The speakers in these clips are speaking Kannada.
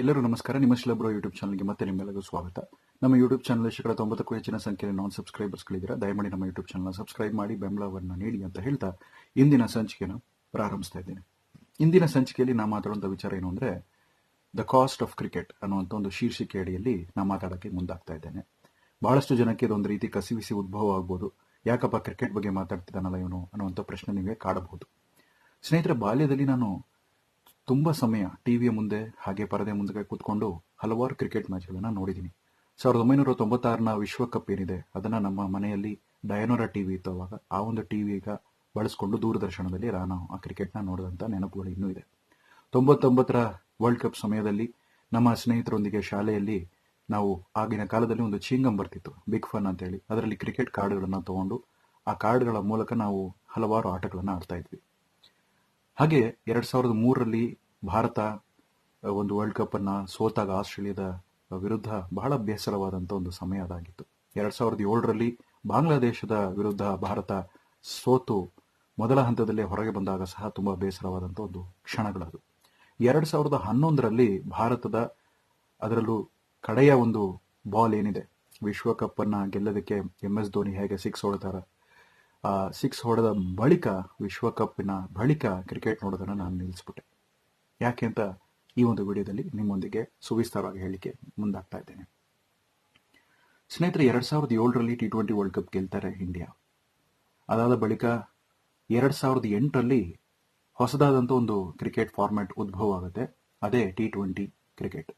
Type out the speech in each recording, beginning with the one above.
ಎಲ್ಲರೂ ನಮಸ್ಕಾರ. ನಿಮ್ಮ ಶಿಲಬ್ರೋ ಯೂಟ್ಯೂಬ್ ಚಾನಲ್ಗೆ ಮತ್ತೆ ನಿಮ್ಮೆಲ್ಲರಿಗೂ ಸ್ವಾಗತ. ನಮ್ಮ ಯೂಟ್ಯೂಬ್ ಚಾನಲ್ ಶೇಕಡ ತೊಂಬತ್ತಕ್ಕೂ ಹೆಚ್ಚಿನ ಸಂಖ್ಯೆಯಲ್ಲಿ ನಾನ್ ಸಬ್ಸ್ಕ್ರೈಬರ್ಸ್ಗಳಿದ್ದೀರಾ ದಯಮಾಡಿ ನಮ್ಮ ಯೂಟ್ಯೂಬ್ ಚಾನಲ್ನ ಸಬ್ಸ್ಕ್ರೈಬ್ ಮಾಡಿ ಬೆಂಬಲವನ್ನು ನೀಡಿ ಅಂತ ಹೇಳ್ತಾ ಇಂದಿನ ಸಂಚಿಕೆಯನ್ನು ಪ್ರಾರಂಭಿಸ್ತಾ ಇದ್ದೇನೆ. ಇಂದಿನ ಸಂಚಿಕೆಯಲ್ಲಿ ನಾ ಮಾತಾಡುವಂಥ ವಿಚಾರ ಏನು ಅಂದರೆ ದ ಕಾಸ್ಟ್ ಆಫ್ ಕ್ರಿಕೆಟ್ ಅನ್ನುವಂಥ ಒಂದು ಶೀರ್ಷಿಕೆ ಅಡಿಯಲ್ಲಿ ನಾ ಮಾತಾಡೋಕ್ಕೆ ಮುಂದಾಗ್ತಾ ಇದ್ದೇನೆ. ಬಹಳಷ್ಟು ಜನಕ್ಕೆ ಇದೊಂದು ರೀತಿ ಕಸಿವಿಸಿ ಉದ್ಭವ ಆಗ್ಬೋದು. ಯಾಕಪ್ಪ ಕ್ರಿಕೆಟ್ ಬಗ್ಗೆ ಮಾತಾಡ್ತಿದ್ದಾನಲ್ಲ ಇವನು ಅನ್ನುವಂಥ ಪ್ರಶ್ನೆ ನಿಮಗೆ ಕಾಡಬಹುದು. ಸ್ನೇಹಿತರ, ಬಾಲ್ಯದಲ್ಲಿ ನಾನು ತುಂಬಾ ಸಮಯ ಟಿವಿಯ ಮುಂದೆ ಹಾಗೆ ಪರದೆ ಮುಂದೆ ಕೂತ್ಕೊಂಡು ಹಲವಾರು ಕ್ರಿಕೆಟ್ ಮ್ಯಾಚ್ಗಳನ್ನು ನೋಡಿದ್ದೀನಿ ಸಾವಿರದ ಒಂಬೈನೂರ ತೊಂಬತ್ತಾರನ ವಿಶ್ವಕಪ್ ಏನಿದೆ, ಅದನ್ನ ನಮ್ಮ ಮನೆಯಲ್ಲಿ ಡಯನೋರಾ ಟಿವಿ ಇತ್ತು ಅವಾಗ. ಆ ಒಂದು ಟಿವಿಗ ಬಳಸ್ಕೊಂಡು ದೂರದರ್ಶನದಲ್ಲಿ ನಾನು ಆ ಕ್ರಿಕೆಟ್ನ ನೋಡಿದಂಥ ನೆನಪುಗಳು ಇನ್ನೂ ಇದೆ. ತೊಂಬತ್ತೊಂಬತ್ತರ ವರ್ಲ್ಡ್ ಕಪ್ ಸಮಯದಲ್ಲಿ ನಮ್ಮ ಸ್ನೇಹಿತರೊಂದಿಗೆ ಶಾಲೆಯಲ್ಲಿ ನಾವು ಆಗಿನ ಕಾಲದಲ್ಲಿ ಒಂದು ಚೀಂಗಂ ಬರ್ತಿತ್ತು ಬಿಗ್ ಫನ್ ಅಂತ ಹೇಳಿ ಅದರಲ್ಲಿ ಕ್ರಿಕೆಟ್ ಕಾರ್ಡ್ಗಳನ್ನು ತಗೊಂಡು ಆ ಕಾರ್ಡ್ಗಳ ಮೂಲಕ ನಾವು ಹಲವಾರು ಆಟಗಳನ್ನು ಆಡ್ತಾ ಇದ್ವಿ. ಹಾಗೆ ಎರಡ್ ಸಾವಿರದ ಮೂರರಲ್ಲಿ ಭಾರತ ಒಂದು ವರ್ಲ್ಡ್ ಕಪ್ ಅನ್ನ ಸೋತಾಗ ಆಸ್ಟ್ರೇಲಿಯಾದ ವಿರುದ್ಧ ಬಹಳ ಬೇಸರವಾದಂತ ಒಂದು ಸಮಯ ಅದಾಗಿತ್ತು. ಎರಡ್ ಸಾವಿರದ ಏಳರಲ್ಲಿ ಬಾಂಗ್ಲಾದೇಶದ ವಿರುದ್ಧ ಭಾರತ ಸೋತು ಮೊದಲ ಹಂತದಲ್ಲೇ ಹೊರಗೆ ಬಂದಾಗ ಸಹ ತುಂಬಾ ಬೇಸರವಾದಂತ ಒಂದು ಕ್ಷಣಗಳದು. ಎರಡ್ ಸಾವಿರದ ಹನ್ನೊಂದರಲ್ಲಿ ಭಾರತದ ಅದರಲ್ಲೂ ಕಡೆಯ ಒಂದು ಬಾಲ್ ಏನಿದೆ. ವಿಶ್ವಕಪ್ ಅನ್ನ ಗೆಲ್ಲೋದಕ್ಕೆ ಎಂ ಎಸ್ ಧೋನಿ ಹೇಗೆ ಸಿಕ್ಸ್ ಹೊಡೆದಾರ ಆ ಸಿಕ್ಸ್ ಹೊಡೆದ ಬಳಿಕ, ವಿಶ್ವಕಪ್ಪಿನ ಬಳಿಕ ಕ್ರಿಕೆಟ್ ನೋಡೋದನ್ನ ನಾನು ನಿಲ್ಲಿಸ್ಬಿಟ್ಟೆ. ಯಾಕೆ ಅಂತ ಈ ಒಂದು ವಿಡಿಯೋದಲ್ಲಿ ನಿಮ್ಮೊಂದಿಗೆ ಸುವಿಸ್ತಾರವಾಗಿ ಹೇಳಿಕೆ ಮುಂದಾಗ್ತಾ ಇದ್ದೇನೆ. ಸ್ನೇಹಿತರೆ, ಎರಡ್ ಸಾವಿರದ ಏಳರಲ್ಲಿ ಟಿ ಟ್ವೆಂಟಿ ವರ್ಲ್ಡ್ ಕಪ್ ಗೆಲ್ತಾರೆ ಇಂಡಿಯಾ. ಅದಾದ ಬಳಿಕ ಎರಡ್ ಸಾವಿರದ ಎಂಟರಲ್ಲಿ ಹೊಸದಾದಂಥ ಒಂದು ಕ್ರಿಕೆಟ್ ಫಾರ್ಮ್ಯಾಟ್ ಉದ್ಭವ ಆಗುತ್ತೆ. ಅದೇ ಟಿ ಟ್ವೆಂಟಿ ಕ್ರಿಕೆಟ್.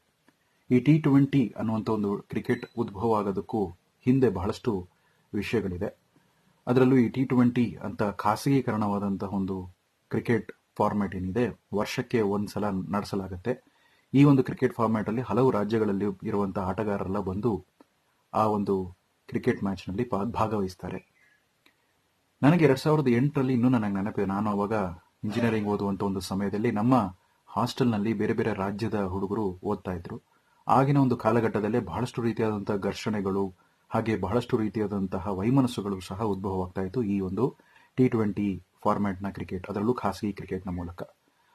ಈ ಟಿ ಟ್ವೆಂಟಿ ಅನ್ನುವಂಥ ಒಂದು ಕ್ರಿಕೆಟ್ ಉದ್ಭವ ಆಗೋದಕ್ಕೂ ಹಿಂದೆ ಬಹಳಷ್ಟು ವಿಷಯಗಳಿದೆ. ಅದರಲ್ಲೂ ಈ ಟಿ ಟ್ವೆಂಟಿ ಅಂತ ಖಾಸಗೀಕರಣವಾದಂತಹ ಒಂದು ಕ್ರಿಕೆಟ್ ಫಾರ್ಮ್ಯಾಟ್ ಏನಿದೆ, ವರ್ಷಕ್ಕೆ ಒಂದ್ಸಲ ನಡೆಸಲಾಗುತ್ತೆ. ಈ ಒಂದು ಕ್ರಿಕೆಟ್ ಫಾರ್ಮ್ಯಾಟ್ ಅಲ್ಲಿ ಹಲವು ರಾಜ್ಯಗಳಲ್ಲಿ ಇರುವಂತಹ ಆಟಗಾರರೆಲ್ಲ ಬಂದು ಆ ಒಂದು ಕ್ರಿಕೆಟ್ ಮ್ಯಾಚ್ನಲ್ಲಿ ಭಾಗವಹಿಸ್ತಾರೆ. ನನಗೆ ಎರಡ್ ಸಾವಿರದ ಎಂಟರಲ್ಲಿ ಇನ್ನೂ ನನಗೆ ನೆನಪಿದೆ. ನಾನು ಅವಾಗ ಇಂಜಿನಿಯರಿಂಗ್ ಓದುವಂತ ಒಂದು ಸಮಯದಲ್ಲಿ ನಮ್ಮ ಹಾಸ್ಟೆಲ್ನಲ್ಲಿ ಬೇರೆ ಬೇರೆ ರಾಜ್ಯದ ಹುಡುಗರು ಓದ್ತಾ ಇದ್ರು. ಆಗಿನ ಒಂದು ಕಾಲಘಟ್ಟದಲ್ಲೇ ಬಹಳಷ್ಟು ರೀತಿಯಾದಂತಹ ಘರ್ಷಣೆಗಳು ಹಾಗೆ ಬಹಳಷ್ಟು ರೀತಿಯಾದಂತಹ ವೈಮನಸ್ಸುಗಳು ಸಹ ಉದ್ಭವವಾಗ್ತಾ ಇತ್ತು ಈ ಒಂದು ಟಿ ಟ್ವೆಂಟಿ ಫಾರ್ಮ್ಯಾಟ್ನ ಕ್ರಿಕೆಟ್ ಅದರಲ್ಲೂ ಖಾಸಗಿ ಕ್ರಿಕೆಟ್ನ ಮೂಲಕ.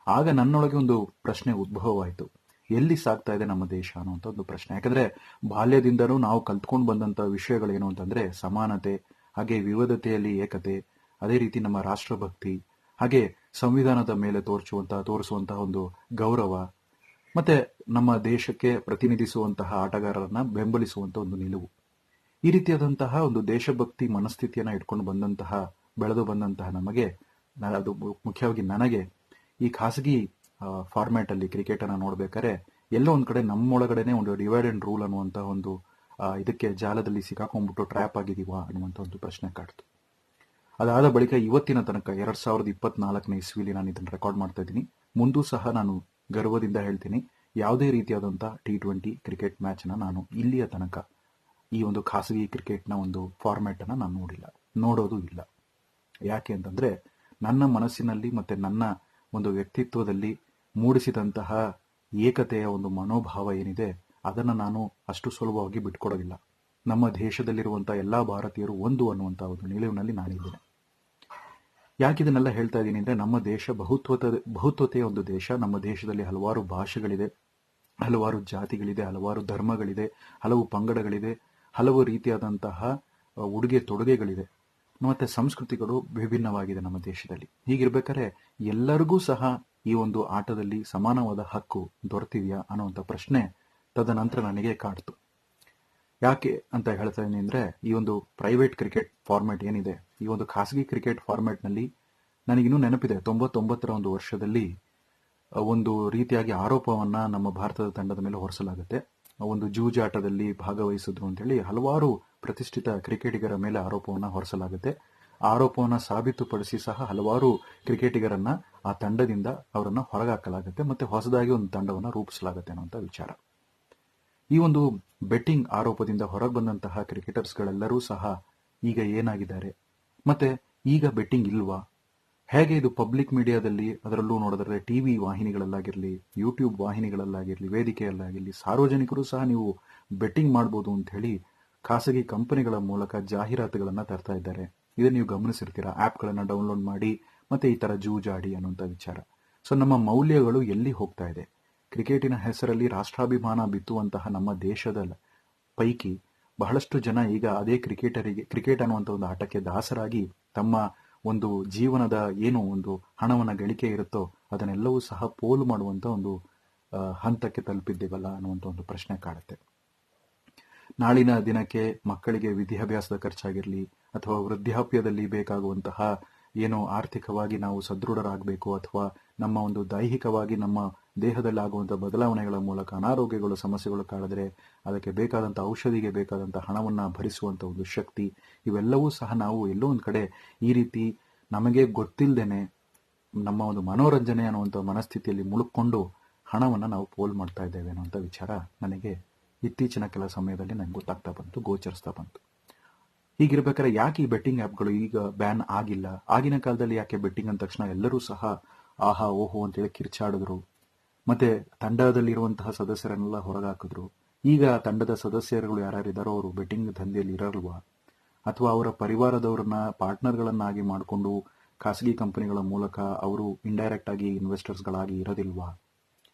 ಆಗ ನನ್ನೊಳಗೆ ಒಂದು ಪ್ರಶ್ನೆ ಉದ್ಭವವಾಯಿತು. ಎಲ್ಲಿ ಸಾಗ್ತಾ ಇದೆ ನಮ್ಮ ದೇಶ ಅನ್ನುವಂಥ ಒಂದು ಪ್ರಶ್ನೆ. ಯಾಕಂದ್ರೆ ಬಾಲ್ಯದಿಂದಲೂ ನಾವು ಕಲ್ತ್ಕೊಂಡು ಬಂದಂತ ವಿಷಯಗಳೇನು ಅಂತಂದ್ರೆ ಸಮಾನತೆ, ಹಾಗೆ ವಿವಿಧತೆಯಲ್ಲಿ ಏಕತೆ, ಅದೇ ರೀತಿ ನಮ್ಮ ರಾಷ್ಟ್ರಭಕ್ತಿ, ಹಾಗೆ ಸಂವಿಧಾನದ ಮೇಲೆ ತೋರಿಸುವಂತಹ ತೋರಿಸುವಂತಹ ಒಂದು ಗೌರವ, ಮತ್ತೆ ನಮ್ಮ ದೇಶಕ್ಕೆ ಪ್ರತಿನಿಧಿಸುವಂತಹ ಆಟಗಾರರನ್ನ ಬೆಂಬಲಿಸುವಂತಹ ಒಂದು ನಿಲುವು. ಈ ರೀತಿಯಾದಂತಹ ಒಂದು ದೇಶಭಕ್ತಿ ಮನಸ್ಥಿತಿಯನ್ನ ಇಟ್ಕೊಂಡು ಬಂದಂತಹ, ಬೆಳೆದು ಬಂದಂತಹ ನಮಗೆ ಅದು ಮುಖ್ಯವಾಗಿ ನನಗೆ ಈ ಖಾಸಗಿ ಫಾರ್ಮ್ಯಾಟ್ ಅಲ್ಲಿ ಕ್ರಿಕೆಟ್ ಅನ್ನ ನೋಡ್ಬೇಕಾದ್ರೆ ಎಲ್ಲೋ ಒಂದ್ ಕಡೆ ನಮ್ಮೊಳಗಡೆನೆ ಒಂದು ಡಿವೈಡ್ ಅಂಡ್ ರೂಲ್ ಅನ್ನುವಂತಹ ಒಂದು ಇದಕ್ಕೆ ಜಾಲದಲ್ಲಿ ಸಿಕ್ಕಾಕೊಂಡ್ಬಿಟ್ಟು ಟ್ರ್ಯಾಪ್ ಆಗಿದೀವಾ ಅನ್ನುವಂಥ ಒಂದು ಪ್ರಶ್ನೆ ಕಾಡ್ತು. ಅದಾದ ಬಳಿಕ ಇವತ್ತಿನ ತನಕ ಎರಡ್ ಸಾವಿರದ ಇಪ್ಪತ್ನಾಲ್ಕನೇ ಇಸ್ವಿಲಿ ನಾನು ಇದನ್ನು ರೆಕಾರ್ಡ್ ಮಾಡ್ತಾ ಇದ್ದೀನಿ. ಮುಂದೂ ಸಹ ನಾನು ಗರ್ವದಿಂದ ಹೇಳ್ತೀನಿ, ಯಾವುದೇ ರೀತಿಯಾದಂತಹ ಟಿ ಟ್ವೆಂಟಿ ಕ್ರಿಕೆಟ್ ಮ್ಯಾಚ್ ನಾನು ಇಲ್ಲಿಯ ತನಕ ಈ ಒಂದು ಖಾಸಗಿ ಕ್ರಿಕೆಟ್ನ ಒಂದು ಫಾರ್ಮ್ಯಾಟ್ ಅನ್ನ ನಾನು ನೋಡಿಲ್ಲ. ನೋಡೋದು ಇಲ್ಲ. ಯಾಕೆ ಅಂತಂದ್ರೆ ನನ್ನ ಮನಸ್ಸಿನಲ್ಲಿ ಮತ್ತೆ ನನ್ನ ಒಂದು ವ್ಯಕ್ತಿತ್ವದಲ್ಲಿ ಮೂಡಿಸಿದಂತಹ ಏಕತೆಯ ಒಂದು ಮನೋಭಾವ ಏನಿದೆ, ಅದನ್ನು ನಾನು ಅಷ್ಟು ಸುಲಭವಾಗಿ ಬಿಟ್ಕೊಡೋದಿಲ್ಲ. ನಮ್ಮ ದೇಶದಲ್ಲಿರುವಂಥ ಎಲ್ಲಾ ಭಾರತೀಯರು ಒಂದು ಅನ್ನುವಂಥ ಒಂದು ನಿಲುವಿನಲ್ಲಿ ನಾನಿದ್ದೇನೆ. ಯಾಕೆ ಇದನ್ನೆಲ್ಲ ಹೇಳ್ತಾ ಇದ್ದೀನಿ ಅಂದ್ರೆ ನಮ್ಮ ದೇಶ ಬಹುತ್ವತ ಬಹುತ್ವತೆಯ ಒಂದು ದೇಶ. ನಮ್ಮ ದೇಶದಲ್ಲಿ ಹಲವಾರು ಭಾಷೆಗಳಿದೆ, ಹಲವಾರು ಜಾತಿಗಳಿದೆ, ಹಲವಾರು ಧರ್ಮಗಳಿದೆ, ಹಲವು ಪಂಗಡಗಳಿದೆ. ಹಲವು ರೀತಿಯಾದಂತಹ ಉಡುಗೆ ತೊಡುಗೆಗಳಿದೆ ಮತ್ತೆ ಸಂಸ್ಕೃತಿಗಳು ವಿಭಿನ್ನವಾಗಿದೆ ನಮ್ಮ ದೇಶದಲ್ಲಿ. ಹೀಗಿರ್ಬೇಕಾದ್ರೆ ಎಲ್ಲರಿಗೂ ಸಹ ಈ ಒಂದು ಆಟದಲ್ಲಿ ಸಮಾನವಾದ ಹಕ್ಕು ದೊರೆತಿದೆಯಾ ಅನ್ನುವಂಥ ಪ್ರಶ್ನೆ ತದನಂತರ ನನಗೆ ಕಾಡ್ತು. ಯಾಕೆ ಅಂತ ಹೇಳ್ತಾ ಅಂದ್ರೆ, ಈ ಒಂದು ಪ್ರೈವೇಟ್ ಕ್ರಿಕೆಟ್ ಫಾರ್ಮ್ಯಾಟ್ ಏನಿದೆ, ಈ ಒಂದು ಖಾಸಗಿ ಕ್ರಿಕೆಟ್ ಫಾರ್ಮ್ಯಾಟ್ನಲ್ಲಿ ನನಗಿನ್ನೂ ನೆನಪಿದೆ, ತೊಂಬತ್ತೊಂಬತ್ತರ ಒಂದು ವರ್ಷದಲ್ಲಿ ಒಂದು ರೀತಿಯಾಗಿ ಆರೋಪವನ್ನ ನಮ್ಮ ಭಾರತದ ತಂಡದ ಮೇಲೆ ಹೊರಿಸಲಾಗುತ್ತೆ. ಒಂದು ಜೂಜಾಟದಲ್ಲಿ ಭಾಗವಹಿಸಿದ್ರು ಅಂತೇಳಿ ಹಲವಾರು ಪ್ರತಿಷ್ಠಿತ ಕ್ರಿಕೆಟಿಗರ ಮೇಲೆ ಆರೋಪವನ್ನು ಹೊರಿಸಲಾಗುತ್ತೆ. ಆರೋಪವನ್ನು ಸಾಬೀತುಪಡಿಸಿ ಸಹ ಹಲವಾರು ಕ್ರಿಕೆಟಿಗರನ್ನ ಆ ತಂಡದಿಂದ ಅವರನ್ನು ಹೊರಗಾಕಲಾಗುತ್ತೆ ಮತ್ತೆ ಹೊಸದಾಗಿ ಒಂದು ತಂಡವನ್ನು ರೂಪಿಸಲಾಗುತ್ತೆ ಅನ್ನುವಂಥ ವಿಚಾರ. ಈ ಒಂದು ಬೆಟ್ಟಿಂಗ್ ಆರೋಪದಿಂದ ಹೊರಗೆ ಬಂದಂತಹ ಕ್ರಿಕೆಟರ್ಸ್ಗಳೆಲ್ಲರೂ ಸಹ ಈಗ ಏನಾಗಿದ್ದಾರೆ? ಮತ್ತೆ ಈಗ ಬೆಟ್ಟಿಂಗ್ ಇಲ್ವಾ? ಹೇಗೆ ಇದು ಪಬ್ಲಿಕ್ ಮೀಡಿಯಾದಲ್ಲಿ ಅದರಲ್ಲೂ ನೋಡಿದ್ರೆ ಟಿ ವಿ ವಾಹಿನಿಗಳಲ್ಲಾಗಿರಲಿ, ಯೂಟ್ಯೂಬ್ ವಾಹಿನಿಗಳಲ್ಲಾಗಿರಲಿ, ವೇದಿಕೆಯಲ್ಲಾಗಿರಲಿ ಸಾರ್ವಜನಿಕರು ಸಹ ನೀವು ಬೆಟ್ಟಿಂಗ್ ಮಾಡ್ಬೋದು ಅಂತ ಹೇಳಿ ಖಾಸಗಿ ಕಂಪನಿಗಳ ಮೂಲಕ ಜಾಹೀರಾತುಗಳನ್ನ ತರ್ತಾ ಇದ್ದಾರೆ. ಇದನ್ನ ನೀವು ಗಮನಿಸಿರ್ತೀರಾ? ಆಪ್ಗಳನ್ನ ಡೌನ್ಲೋಡ್ ಮಾಡಿ ಮತ್ತೆ ಈ ತರ ಜೂಜಾಡಿ ಅನ್ನುವಂಥ ವಿಚಾರ. ಸೊ, ನಮ್ಮ ಮೌಲ್ಯಗಳು ಎಲ್ಲಿ ಹೋಗ್ತಾ ಇದೆ? ಕ್ರಿಕೆಟಿನ ಹೆಸರಲ್ಲಿ ರಾಷ್ಟ್ರಾಭಿಮಾನ ಬಿತ್ತುವಂತಹ ನಮ್ಮ ದೇಶದ ಪೈಕಿ ಬಹಳಷ್ಟು ಜನ ಈಗ ಅದೇ ಕ್ರಿಕೆಟರಿಗೆ, ಕ್ರಿಕೆಟ್ ಅನ್ನುವಂಥ ಒಂದು ಆಟಕ್ಕೆ ದಾಸರಾಗಿ ತಮ್ಮ ಒಂದು ಜೀವನದ ಏನು ಒಂದು ಹಣವನ್ನ ಗಳಿಕೆ ಇರುತ್ತೋ ಅದನ್ನೆಲ್ಲವೂ ಸಹ ಪೋಲು ಮಾಡುವಂತ ಒಂದು ಹಂತಕ್ಕೆ ತಲುಪಿದ್ದೇವಲ್ಲ ಅನ್ನುವಂಥ ಒಂದು ಪ್ರಶ್ನೆ ಕಾಡುತ್ತೆ. ನಾಳಿನ ದಿನಕ್ಕೆ ಮಕ್ಕಳಿಗೆ ವಿದ್ಯಾಭ್ಯಾಸದ ಖರ್ಚಾಗಿರಲಿ ಅಥವಾ ವೃದ್ಧಾಪ್ಯದಲ್ಲಿ ಬೇಕಾಗುವಂತಹ ಏನೋ ಆರ್ಥಿಕವಾಗಿ ನಾವು ಸದೃಢರಾಗಬೇಕು ಅಥವಾ ನಮ್ಮ ಒಂದು ದೈಹಿಕವಾಗಿ ನಮ್ಮ ದೇಹದಲ್ಲಿ ಆಗುವಂತಹ ಬದಲಾವಣೆಗಳ ಮೂಲಕ ಅನಾರೋಗ್ಯಗಳು, ಸಮಸ್ಯೆಗಳು ಕಾಡಿದ್ರೆ ಅದಕ್ಕೆ ಬೇಕಾದಂಥ ಔಷಧಿಗೆ ಬೇಕಾದಂಥ ಹಣವನ್ನು ಭರಿಸುವಂತ ಒಂದು ಶಕ್ತಿ, ಇವೆಲ್ಲವೂ ಸಹ ನಾವು ಎಲ್ಲೋ ಒಂದು ಕಡೆ ಈ ರೀತಿ ನಮಗೆ ಗೊತ್ತಿಲ್ಲದೇನೆ ನಮ್ಮ ಒಂದು ಮನೋರಂಜನೆ ಅನ್ನುವಂಥ ಮನಸ್ಥಿತಿಯಲ್ಲಿ ಮುಳುಕೊಂಡು ಹಣವನ್ನು ನಾವು ಪೋಲ್ ಮಾಡ್ತಾ ಇದ್ದೇವೆ ಅನ್ನುವಂಥ ವಿಚಾರ ನನಗೆ ಇತ್ತೀಚಿನ ಕೆಲ ಸಮಯದಲ್ಲಿ ನನಗೆ ಗೊತ್ತಾಗ್ತಾ ಬಂತು, ಗೋಚರಿಸ್ತಾ ಬಂತು. ಹೀಗಿರ್ಬೇಕಾದ್ರೆ ಯಾಕೆ ಈ ಬೆಟ್ಟಿಂಗ್ ಆ್ಯಪ್ಗಳು ಈಗ ಬ್ಯಾನ್ ಆಗಿಲ್ಲ? ಆಗಿನ ಕಾಲದಲ್ಲಿ ಯಾಕೆ ಬೆಟ್ಟಿಂಗ್ ಅಂದ ತಕ್ಷಣ ಎಲ್ಲರೂ ಸಹ ಆಹಾ, ಓಹೋ ಅಂತೇಳಿ ಕಿರ್ಚಾಡಿದ್ರು. ಮತ್ತೆ ತಂಡದಲ್ಲಿರುವಂತಹ ಸದಸ್ಯರನ್ನೆಲ್ಲ ಹೊರಗಾಕಿದ್ರು. ಈಗ ತಂಡದ ಸದಸ್ಯರುಗಳು ಯಾರ್ಯಾರಿದ್ದಾರೋ ಅವರು ಬೆಟ್ಟಿಂಗ್ ದಂಧೆಯಲ್ಲಿ ಇರಲ್ವಾ? ಅಥವಾ ಅವರ ಪರಿವಾರದವರನ್ನ ಪಾರ್ಟ್ನರ್ಗಳನ್ನಾಗಿ ಮಾಡಿಕೊಂಡು ಖಾಸಗಿ ಕಂಪನಿಗಳ ಮೂಲಕ ಅವರು ಇಂಡೈರೆಕ್ಟ್ ಆಗಿ ಇನ್ವೆಸ್ಟರ್ಸ್ಗಳಾಗಿ ಇರೋದಿಲ್ವಾ?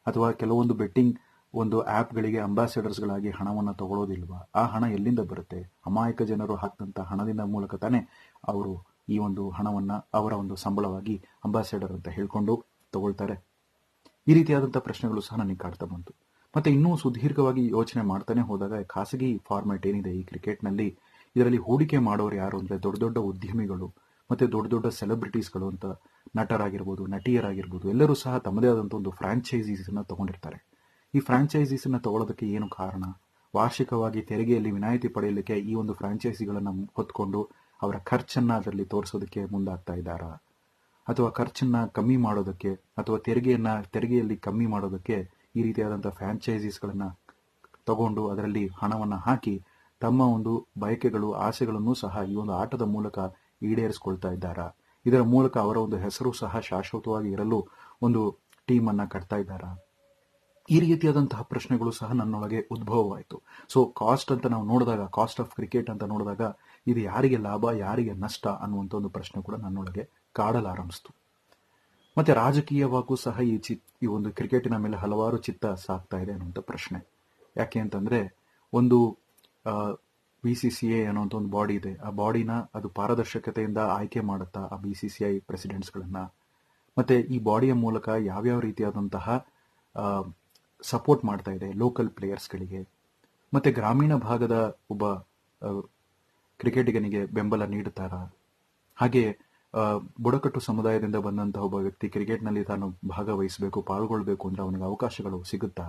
ಅಥವಾ ಕೆಲವೊಂದು ಬೆಟ್ಟಿಂಗ್ ಒಂದು ಆ್ಯಪ್ಗಳಿಗೆ ಅಂಬಾಸಿಡರ್ಸ್ಗಳಾಗಿ ಹಣವನ್ನು ತಗೊಳ್ಳೋದಿಲ್ವಾ ಆ ಹಣ ಎಲ್ಲಿಂದ ಬರುತ್ತೆ? ಅಮಾಯಕ ಜನರು ಹಾಕಿದಂಥ ಹಣದಿಂದ ಮೂಲಕ ತಾನೇ ಅವರು ಈ ಒಂದು ಹಣವನ್ನ ಅವರ ಒಂದು ಸಂಬಳವಾಗಿ ಅಂಬಾಸಿಡರ್ ಅಂತ ಹೇಳ್ಕೊಂಡು ತಗೊಳ್ತಾರೆ. ಈ ರೀತಿಯಾದಂಥ ಪ್ರಶ್ನೆಗಳು ಸಹ ನನಗೆ ಕಾಡ್ತಾ ಬಂತು. ಮತ್ತೆ ಇನ್ನೂ ಸುದೀರ್ಘವಾಗಿ ಯೋಚನೆ ಮಾಡ್ತಾನೆ ಹೋದಾಗ ಖಾಸಗಿ ಫಾರ್ಮ್ಯಾಟ್ ಏನಿದೆ ಈ ಕ್ರಿಕೆಟ್ನಲ್ಲಿ ಇದರಲ್ಲಿ ಹೂಡಿಕೆ ಮಾಡೋರು ಯಾರು ಅಂದ್ರೆ ದೊಡ್ಡ ದೊಡ್ಡ ಉದ್ಯಮಿಗಳು, ಮತ್ತೆ ದೊಡ್ಡ ದೊಡ್ಡ ಸೆಲೆಬ್ರಿಟೀಸ್ಗಳು ಅಂತ ನಟರಾಗಿರ್ಬೋದು, ನಟಿಯರಾಗಿರ್ಬೋದು, ಎಲ್ಲರೂ ಸಹ ತಮ್ಮದೇ ಆದಂಥ ಒಂದು ಫ್ರಾಂಚೈಸೀಸ್ ಅನ್ನ ತಗೊಂಡಿರ್ತಾರೆ. ಈ ಫ್ರಾಂಚೈಸೀಸ್ ಅನ್ನ ತಗೊಳ್ಳೋದಕ್ಕೆ ಏನು ಕಾರಣ? ವಾರ್ಷಿಕವಾಗಿ ತೆರಿಗೆಯಲ್ಲಿ ವಿನಾಯಿತಿ ಪಡೆಯಲಿಕ್ಕೆ ಈ ಒಂದು ಫ್ರಾಂಚೈಸಿಗಳನ್ನು ಹೊತ್ಕೊಂಡು ಅವರ ಖರ್ಚನ್ನ ಅದರಲ್ಲಿ ತೋರಿಸೋದಕ್ಕೆ ಮುಂದಾಗ್ತಾ ಇದ್ದಾರಾ? ಅಥವಾ ಖರ್ಚನ್ನ ಕಮ್ಮಿ ಮಾಡೋದಕ್ಕೆ ಅಥವಾ ತೆರಿಗೆಯನ್ನ, ತೆರಿಗೆಯಲ್ಲಿ ಕಮ್ಮಿ ಮಾಡೋದಕ್ಕೆ ಈ ರೀತಿಯಾದಂಥ ಫ್ರಾಂಚೈಸೀಸ್ಗಳನ್ನ ತಗೊಂಡು ಅದರಲ್ಲಿ ಹಣವನ್ನ ಹಾಕಿ ತಮ್ಮ ಒಂದು ಬಯಕೆಗಳು, ಆಸೆಗಳನ್ನು ಸಹ ಈ ಒಂದು ಆಟದ ಮೂಲಕ ಈಡೇರಿಸಿಕೊಳ್ತಾ ಇದ್ದಾರಾ? ಇದರ ಮೂಲಕ ಅವರ ಒಂದು ಹೆಸರು ಸಹ ಶಾಶ್ವತವಾಗಿ ಇರಲು ಒಂದು ಟೀಮ್ ಅನ್ನ ಕಟ್ತಾ ಇದ್ದಾರಾ? ಈ ರೀತಿಯಾದಂತಹ ಪ್ರಶ್ನೆಗಳು ಸಹ ನನ್ನೊಳಗೆ ಉದ್ಭವವಾಯಿತು. ಸೊ ಕಾಸ್ಟ್ ಅಂತ ನಾವು ನೋಡಿದಾಗ ಕಾಸ್ಟ್ ಆಫ್ ಕ್ರಿಕೆಟ್ ಅಂತ ನೋಡಿದಾಗ, ಇದು ಯಾರಿಗೆ ಲಾಭ, ಯಾರಿಗೆ ನಷ್ಟ ಅನ್ನುವಂಥ ಒಂದು ಪ್ರಶ್ನೆ ಕೂಡ ನನ್ನೊಳಗೆ ಕಾಡಲಾರಂಭಿಸ್ತು. ಮತ್ತೆ ರಾಜಕೀಯವಾಗೂ ಸಹ ಈ ಚಿ, ಈ ಒಂದು ಕ್ರಿಕೆಟಿನ ಮೇಲೆ ಹಲವಾರು ಚಿತ್ತ ಸಾಕ್ತಾ ಇದೆ ಅನ್ನುವಂಥ ಪ್ರಶ್ನೆ. ಯಾಕೆ ಅಂತಂದ್ರೆ, ಒಂದು ಬಿ ಸಿ ಸಿ ಎ ಅನ್ನೋಂಥ ಒಂದು ಬಾಡಿ ಇದೆ. ಆ ಬಾಡಿನ ಅದು ಪಾರದರ್ಶಕತೆಯಿಂದ ಆಯ್ಕೆ ಮಾಡುತ್ತಾ ಆ ಬಿ ಸಿ ಸಿ ಐ ಪ್ರೆಸಿಡೆಂಟ್ಸ್ಗಳನ್ನ ಮತ್ತೆ ಈ ಬಾಡಿಯ ಮೂಲಕ ಯಾವ್ಯಾವ ರೀತಿಯಾದಂತಹ ಸಪೋರ್ಟ್ ಮಾಡ್ತಾ ಇದೆ ಲೋಕಲ್ ಪ್ಲೇಯರ್ಸ್ಗಳಿಗೆ ಮತ್ತೆ ಗ್ರಾಮೀಣ ಭಾಗದ ಒಬ್ಬ ಕ್ರಿಕೆಟಿಗನಿಗೆ ಬೆಂಬಲ ನೀಡುತ್ತಾರಾ? ಹಾಗೆ ಬುಡಕಟ್ಟು ಸಮುದಾಯದಿಂದ ಬಂದಂತಹ ಒಬ್ಬ ವ್ಯಕ್ತಿ ಕ್ರಿಕೆಟ್ನಲ್ಲಿ ತಾನು ಭಾಗವಹಿಸಬೇಕು, ಪಾಲ್ಗೊಳ್ಬೇಕು ಅಂದ್ರೆ ಅವನಿಗೆ ಅವಕಾಶಗಳು ಸಿಗುತ್ತಾ?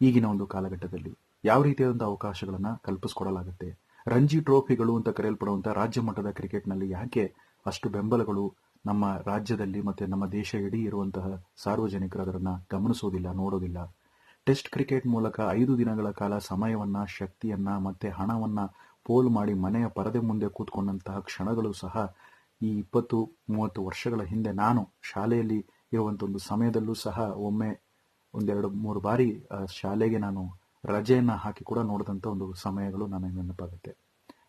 ಈಗಿನ ಒಂದು ಕಾಲಘಟ್ಟದಲ್ಲಿ ಯಾವ ರೀತಿಯಾದಂಥ ಅವಕಾಶಗಳನ್ನ ಕಲ್ಪಿಸ್ಕೊಡಲಾಗುತ್ತೆ? ರಂಜಿ ಟ್ರೋಫಿಗಳು ಅಂತ ಕರೆಯಲ್ಪಡುವಂಥ ರಾಜ್ಯ ಮಟ್ಟದ ಕ್ರಿಕೆಟ್ನಲ್ಲಿ ಯಾಕೆ ಅಷ್ಟು ಬೆಂಬಲಗಳು ನಮ್ಮ ರಾಜ್ಯದಲ್ಲಿ ಮತ್ತೆ ನಮ್ಮ ದೇಶ ಇಡೀ ಇರುವಂತಹ ಸಾರ್ವಜನಿಕರು ಅದನ್ನು ಗಮನಿಸೋದಿಲ್ಲ, ನೋಡೋದಿಲ್ಲ? ಟೆಸ್ಟ್ ಕ್ರಿಕೆಟ್ ಮೂಲಕ ಐದು ದಿನಗಳ ಕಾಲ ಸಮಯವನ್ನ, ಶಕ್ತಿಯನ್ನ ಮತ್ತೆ ಹಣವನ್ನ ಪೋಲು ಮಾಡಿ ಮನೆಯ ಪರದೆ ಮುಂದೆ ಕೂತ್ಕೊಂಡಂತಹ ಕ್ಷಣಗಳು ಸಹ ಈ ಇಪ್ಪತ್ತು, ಮೂವತ್ತು ವರ್ಷಗಳ ಹಿಂದೆ ನಾನು ಶಾಲೆಯಲ್ಲಿ ಇರುವಂತ ಒಂದು ಸಮಯದಲ್ಲೂ ಸಹ ಒಮ್ಮೆ ಒಂದೆರಡು, ಮೂರು ಬಾರಿ ಶಾಲೆಗೆ ನಾನು ರಜೆಯನ್ನು ಹಾಕಿ ಕೂಡ ನೋಡಿದಂಥ ಒಂದು ಸಮಯಗಳು ನನಗೆ ನೆನಪಾಗುತ್ತೆ.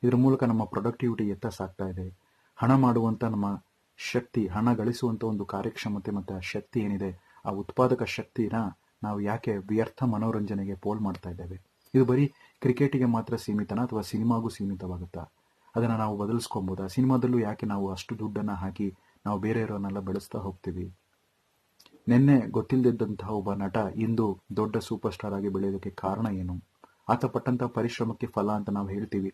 ಇದ್ರ ಮೂಲಕ ನಮ್ಮ ಪ್ರೊಡಕ್ಟಿವಿಟಿ ಎತ್ತ ಸಾಗ್ತಾ ಇದೆ. ಹಣ ಮಾಡುವಂತ ನಮ್ಮ ಶಕ್ತಿ, ಹಣ ಗಳಿಸುವಂತ ಒಂದು ಕಾರ್ಯಕ್ಷಮತೆ ಮತ್ತೆ ಆ ಶಕ್ತಿ ಏನಿದೆ, ಆ ಉತ್ಪಾದಕ ಶಕ್ತಿನ ನಾವು ಯಾಕೆ ವ್ಯರ್ಥ ಮನೋರಂಜನೆಗೆ ಪೋಲ್ ಮಾಡ್ತಾ ಇದ್ದೇವೆ? ಇದು ಬರೀ ಕ್ರಿಕೆಟಿಗೆ ಮಾತ್ರ ಸೀಮಿತನ ಅಥವಾ ಸಿನಿಮಾಗೂ ಸೀಮಿತವಾಗುತ್ತಾ? ಅದನ್ನ ನಾವು ಬದಲಿಸ್ಕೊಬೋದಾ? ಸಿನಿಮಾದಲ್ಲೂ ಯಾಕೆ ನಾವು ಅಷ್ಟು ದುಡ್ಡನ್ನ ಹಾಕಿ ನಾವು ಬೇರೆಯವರನ್ನೆಲ್ಲ ಬೆಳೆಸ್ತಾ ಹೋಗ್ತೀವಿ? ನಿನ್ನೆ ಗೊತ್ತಿಲ್ಲದಿದ್ದಂತಹ ಒಬ್ಬ ನಟ ಇಂದು ದೊಡ್ಡ ಸೂಪರ್ ಸ್ಟಾರ್ ಆಗಿ ಬೆಳೆಯೋದಕ್ಕೆ ಕಾರಣ ಏನು? ಆತ ಪಟ್ಟಂತಹ ಪರಿಶ್ರಮಕ್ಕೆ ಫಲ ಅಂತ ನಾವು ಹೇಳ್ತೀವಿ.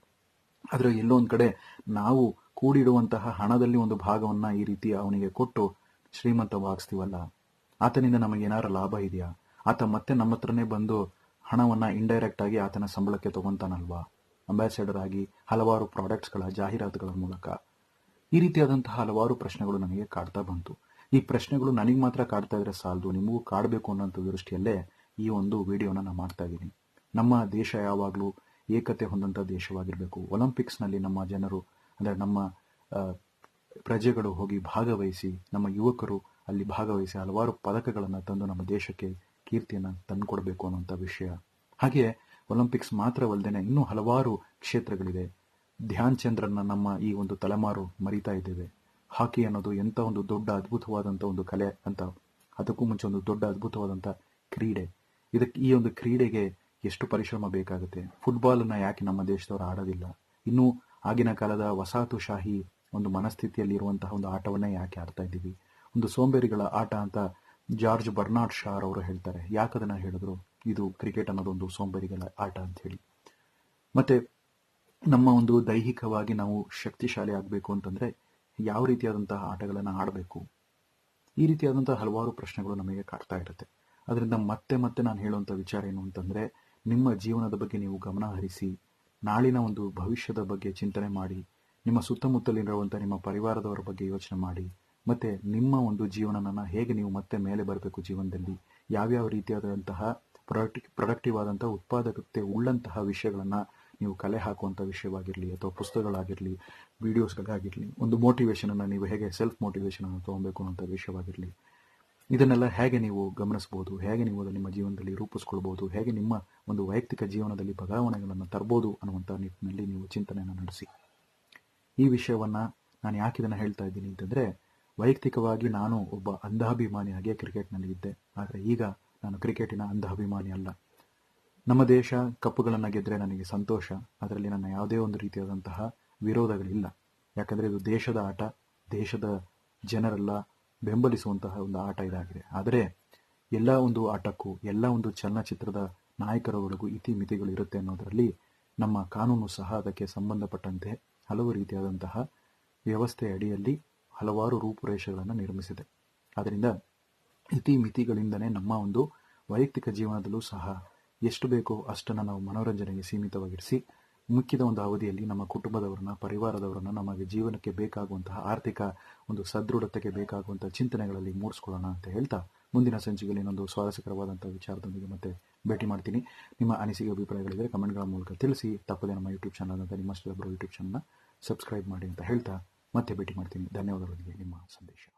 ಆದರೆ ಎಲ್ಲೋ ಕಡೆ ನಾವು ಕೂಡಿಡುವಂತಹ ಹಣದಲ್ಲಿ ಒಂದು ಭಾಗವನ್ನ ಈ ರೀತಿ ಅವನಿಗೆ ಕೊಟ್ಟು ಶ್ರೀಮಂತವಾಗಿಸ್ತೀವಲ್ಲ? ಆತನಿಂದ ನಮಗೆ ಏನಾರ ಲಾಭ ಇದೆಯಾ? ಆತ ಮತ್ತೆ ನಮ್ಮ ಹತ್ರನೇ ಬಂದು ಹಣವನ್ನ ಇಂಡೈರೆಕ್ಟ್ ಆಗಿ ಆತನ ಸಂಬಳಕ್ಕೆ ತಗೊಂತಾನಲ್ವಾ? ಅಂಬಾಸಿಡರ್ ಆಗಿ ಹಲವಾರು ಪ್ರಾಡಕ್ಟ್ಸ್ಗಳ ಜಾಹೀರಾತುಗಳ ಮೂಲಕ. ಈ ರೀತಿಯಾದಂತಹ ಹಲವಾರು ಪ್ರಶ್ನೆಗಳು ನನಗೆ ಕಾಡ್ತಾ ಬಂತು. ಈ ಪ್ರಶ್ನೆಗಳು ನನಗೆ ಮಾತ್ರ ಕಾಡ್ತಾ ಇದ್ರೆ ಸಾಲದು, ನಿಮಗೂ ಕಾಡಬೇಕು ಅನ್ನೋಂಥ ದೃಷ್ಟಿಯಲ್ಲೇ ಈ ಒಂದು ವಿಡಿಯೋನ ನಾನು ಮಾಡ್ತಾ ಇದ್ದೀನಿ. ನಮ್ಮ ದೇಶ ಯಾವಾಗಲೂ ಏಕತೆ ಹೊಂದಂಥ ದೇಶವಾಗಿರಬೇಕು. ಒಲಿಂಪಿಕ್ಸ್ನಲ್ಲಿ ನಮ್ಮ ಜನರು, ಅಂದರೆ ನಮ್ಮ ಪ್ರಜೆಗಳು ಹೋಗಿ ಭಾಗವಹಿಸಿ, ನಮ್ಮ ಯುವಕರು ಅಲ್ಲಿ ಭಾಗವಹಿಸಿ ಹಲವಾರು ಪದಕಗಳನ್ನು ತಂದು ನಮ್ಮ ದೇಶಕ್ಕೆ ಕೀರ್ತಿಯನ್ನು ತಂದುಕೊಡಬೇಕು ಅನ್ನೋಂಥ ವಿಷಯ. ಹಾಗೆ ಒಲಿಂಪಿಕ್ಸ್ ಮಾತ್ರವಲ್ಲದೆ ಇನ್ನೂ ಹಲವಾರು ಕ್ಷೇತ್ರಗಳಿದೆ ಧ್ಯಾನ್ ಚಂದ್ರನ್ನ ನಮ್ಮ ಈ ಒಂದು ತಲೆಮಾರು ಮರಿತಾ ಇದ್ದೇವೆ. ಹಾಕಿ ಅನ್ನೋದು ಎಂತ ಒಂದು ದೊಡ್ಡ ಅದ್ಭುತವಾದಂಥ ಒಂದು ಕಲೆ ಅಂತ, ಅದಕ್ಕೂ ಮುಂಚೆ ಒಂದು ದೊಡ್ಡ ಅದ್ಭುತವಾದಂಥ ಕ್ರೀಡೆ. ಇದಕ್ಕೆ ಈ ಒಂದು ಕ್ರೀಡೆಗೆ ಎಷ್ಟು ಪರಿಶ್ರಮ ಬೇಕಾಗುತ್ತೆ? ಫುಟ್ಬಾಲನ್ನು ಯಾಕೆ ನಮ್ಮ ದೇಶದವರು ಆಡೋದಿಲ್ಲ? ಇನ್ನೂ ಆಗಿನ ಕಾಲದ ವಸಾಹತುಶಾಹಿ ಒಂದು ಮನಸ್ಥಿತಿಯಲ್ಲಿ ಇರುವಂತಹ ಒಂದು ಆಟವನ್ನೇ ಯಾಕೆ ಆಡ್ತಾ ಇದ್ದೀವಿ? ಒಂದು ಸೋಂಬೇರಿಗಳ ಆಟ ಅಂತ ಜಾರ್ಜ್ ಬರ್ನಾಡ್ ಶಾರ್ ಅವರು ಹೇಳ್ತಾರೆ. ಯಾಕೆ ಅದನ್ನ ಹೇಳಿದ್ರು? ಇದು ಕ್ರಿಕೆಟ್ ಅನ್ನೋದೊಂದು ಸೋಂಬರಿಗಳ ಆಟ ಅಂತ ಹೇಳಿ ಮತ್ತೆ ನಮ್ಮ ಒಂದು ದೈಹಿಕವಾಗಿ ನಾವು ಶಕ್ತಿಶಾಲಿ ಆಗಬೇಕು ಅಂತಂದ್ರೆ ಯಾವ ರೀತಿಯಾದಂತಹ ಆಟಗಳನ್ನು ಆಡಬೇಕು? ಈ ರೀತಿಯಾದಂತಹ ಹಲವಾರು ಪ್ರಶ್ನೆಗಳು ನಮಗೆ ಕಾಡ್ತಾ ಇರುತ್ತೆ. ಅದರಿಂದ ಮತ್ತೆ ಮತ್ತೆ ನಾನು ಹೇಳುವಂಥ ವಿಚಾರ ಏನು ಅಂತಂದ್ರೆ, ನಿಮ್ಮ ಜೀವನದ ಬಗ್ಗೆ ನೀವು ಗಮನ ಹರಿಸಿ, ನಾಳಿನ ಒಂದು ಭವಿಷ್ಯದ ಬಗ್ಗೆ ಚಿಂತನೆ ಮಾಡಿ, ನಿಮ್ಮ ಸುತ್ತಮುತ್ತಲಿರುವಂಥ ನಿಮ್ಮ ಪರಿವಾರದವರ ಬಗ್ಗೆ ಯೋಚನೆ ಮಾಡಿ ಮತ್ತೆ ನಿಮ್ಮ ಒಂದು ಜೀವನನ ಹೇಗೆ ನೀವು ಮತ್ತೆ ಮೇಲೆ ಬರಬೇಕು ಜೀವನದಲ್ಲಿ? ಯಾವ್ಯಾವ ರೀತಿಯಾದಂತಹ ಪ್ರೊಡಕ್ಟ್ ಪ್ರೊಡಕ್ಟಿವ್ ಆದಂತಹ ಉತ್ಪಾದಕತೆ ಉಳ್ಳಂತಹ ವಿಷಯಗಳನ್ನು ನೀವು ಕಲೆ ಹಾಕುವಂಥ ವಿಷಯವಾಗಿರಲಿ ಅಥವಾ ಪುಸ್ತಕಗಳಾಗಿರಲಿ, ವಿಡಿಯೋಸ್ಗಳಾಗಿರಲಿ, ಒಂದು ಮೋಟಿವೇಶನನ್ನು ನೀವು ಹೇಗೆ ಸೆಲ್ಫ್ ಮೋಟಿವೇಶನನ್ನು ತೊಗೊಬೇಕು ಅನ್ನೋಂಥ ವಿಷಯವಾಗಿರಲಿ, ಇದನ್ನೆಲ್ಲ ಹೇಗೆ ನೀವು ಗಮನಿಸ್ಬೋದು? ಹೇಗೆ ನೀವು ನಿಮ್ಮ ಜೀವನದಲ್ಲಿ ರೂಪಿಸ್ಕೊಳ್ಬೋದು? ಹೇಗೆ ನಿಮ್ಮ ಒಂದು ವೈಯಕ್ತಿಕ ಜೀವನದಲ್ಲಿ ಬದಲಾವಣೆಗಳನ್ನು ತರ್ಬೋದು ಅನ್ನುವಂಥ ನಿಟ್ಟಿನಲ್ಲಿ ನೀವು ಚಿಂತನೆಯನ್ನು ನಡೆಸಿ. ಈ ವಿಷಯವನ್ನು ನಾನು ಯಾಕೆ ಇದನ್ನು ಹೇಳ್ತಾ ಇದ್ದೀನಿ ಅಂತಂದ್ರೆ ವೈಯಕ್ತಿಕವಾಗಿ ನಾನು ಒಬ್ಬ ಅಂಧಾಭಿಮಾನಿಯಾಗಿಯೇ ಕ್ರಿಕೆಟ್ನಲ್ಲಿ ಇದ್ದೆ. ಆದರೆ ಈಗ ನಾನು ಕ್ರಿಕೆಟಿನ ಅಂಧಾಭಿಮಾನಿ ಅಲ್ಲ. ನಮ್ಮ ದೇಶ ಕಪ್ಪುಗಳನ್ನು ಗೆದ್ದರೆ ನನಗೆ ಸಂತೋಷ. ಅದರಲ್ಲಿ ನನ್ನ ಯಾವುದೇ ಒಂದು ರೀತಿಯಾದಂತಹ ವಿರೋಧಗಳಿಲ್ಲ. ಯಾಕಂದರೆ ಇದು ದೇಶದ ಆಟ. ದೇಶದ ಜನರೆಲ್ಲ ಬೆಂಬಲಿಸುವಂತಹ ಒಂದು ಆಟ ಇದಾಗಿದೆ. ಆದರೆ ಎಲ್ಲ ಒಂದು ಆಟಕ್ಕೂ, ಎಲ್ಲ ಒಂದು ಚಲನಚಿತ್ರದ ನಾಯಕರುಗಳಿಗೂ ಇತಿ ಮಿತಿಗಳು ಇರುತ್ತೆ ಅನ್ನೋದರಲ್ಲಿ ನಮ್ಮ ಕಾನೂನು ಸಹ ಅದಕ್ಕೆ ಸಂಬಂಧಪಟ್ಟಂತೆ ಹಲವು ರೀತಿಯಾದಂತಹ ವ್ಯವಸ್ಥೆಯ ಅಡಿಯಲ್ಲಿ ಹಲವಾರು ರೂಪುರೇಷೆಗಳನ್ನು ನಿರ್ಮಿಸಿದೆ. ಆದ್ದರಿಂದ ಇತಿ ಮಿತಿಗಳಿಂದನೇ ನಮ್ಮ ಒಂದು ವೈಯಕ್ತಿಕ ಜೀವನದಲ್ಲೂ ಸಹ ಎಷ್ಟು ಬೇಕೋ ಅಷ್ಟನ್ನು ನಾವು ಮನೋರಂಜನೆಗೆ ಸೀಮಿತವಾಗಿರಿಸಿ, ಮುಖ್ಯದ ಒಂದು ಅವಧಿಯಲ್ಲಿ ನಮ್ಮ ಕುಟುಂಬದವರನ್ನ, ಪರಿವಾರದವರನ್ನ ನಮಗೆ ಜೀವನಕ್ಕೆ ಬೇಕಾಗುವಂತಹ ಆರ್ಥಿಕ ಒಂದು ಸದೃಢತೆಗೆ ಬೇಕಾಗುವಂತಹ ಚಿಂತನೆಗಳಲ್ಲಿ ಮೂಡಿಸ್ಕೊಳ್ಳೋಣ ಅಂತ ಹೇಳ್ತಾ ಮುಂದಿನ ಸಂಚಿಕೆಯಲ್ಲಿ ಇನ್ನೊಂದು ಸ್ವಾರಸ್ಯಕರವಾದಂಥ ವಿಚಾರದೊಂದಿಗೆ ಮತ್ತೆ ಭೇಟಿ ಮಾಡ್ತೀನಿ. ನಿಮ್ಮ ಅನಿಸಿಕೆ, ಅಭಿಪ್ರಾಯಗಳಿದ್ರೆ ಕಮೆಂಟ್ಗಳ ಮೂಲಕ ತಿಳಿಸಿ. ತಪ್ಪದೆ ನಮ್ಮ ಯೂಟ್ಯೂಬ್ ಚಾನಲ್ ಅಂತ ನಿಮ್ಮಷ್ಟೊಬ್ಬರು ಯೂಟ್ಯೂಬ್ ಚಾನಲ್ನ ಸಬ್ಸ್ಕ್ರೈಬ್ ಮಾಡಿ ಅಂತ ಹೇಳ್ತಾ ಮತ್ತೆ ಭೇಟಿ ಮಾಡ್ತೀನಿ. ಧನ್ಯವಾದಗಳೊಂದಿಗೆ ನಿಮ್ಮ ಸಂದೇಶ.